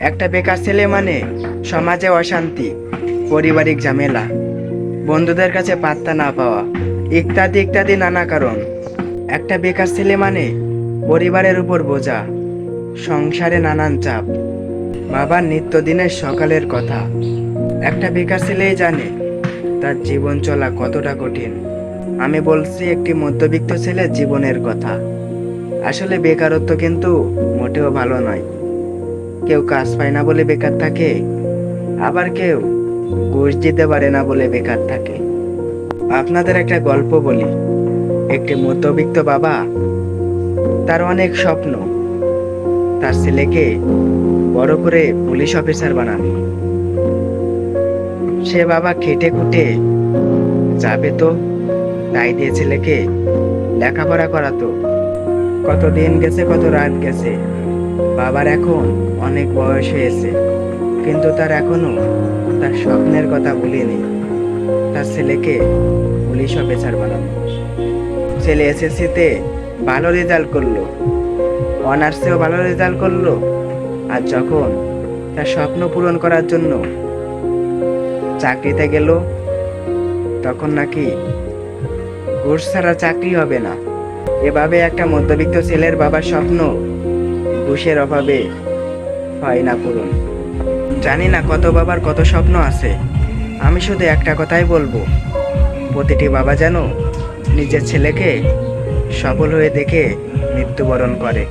একটা বেকার ছেলে মানে সমাজে অশান্তি, পারিবারিক ঝামেলা, বন্ধুদের কাছে পাত্তা না পাওয়া, ইত্যাদি ইত্যাদি নানা কারণ। একটা বেকার ছেলে মানে পরিবারের উপর বোঝা, সংসারে নানান চাপ, বাবার নিত্যদিনের সকালের কথা। একটা বেকার ছেলেই জানে তার জীবন চলা কতটা কঠিন। আমি বলছি, একটি মধ্যবিত্ত ছেলের জীবনের কথা। আসলে বেকারত্ব কিন্তু মোটেও ভালো নয়। কেউ কাজ পায় না বলে বেকার থাকে, আবার কেউ ঘুষ দিতে পারে না বলে বেকার থাকে। আপনাদের একটা গল্প বলি। একটি মধ্যবিত্ত বাবা, তার অনেক স্বপ্ন। তার ছেলেকে বড় করে পুলিশ অফিসার বানানো। সে বাবা খেটে খুটে যাবে তো তাই দিয়ে ছেলেকে লেখাপড়া করাতো। কত দিন গেছে, কত রাত গেছে। বাবার এখন অনেক বয়স হয়েছে কিন্তু তার এখনও তার স্বপ্নের কথা ভুলিনি। তার ছেলেকে পুলিশ অফিসার বানানো ছেলে এসএসসিতে ভালো রেজাল্ট করল, অনার্সেও ভালো রেজাল্ট করল, আর যখন তার স্বপ্ন পূরণ করার জন্য চাকরিতে গেল, তখন নাকি ঘুষ ছাড়া চাকরি হবে না। এভাবে একটা মধ্যবিত্ত ছেলের বাবার স্বপ্ন ঘুষের অভাবে হয় না পূরণ জানি না কত বাবার কত স্বপ্ন আছে। আমি শুধু একটা কথাই বলব। প্রতিটি বাবা যেন নিজের ছেলেকে সফল হয়ে দেখে মৃত্যুবরণ করে।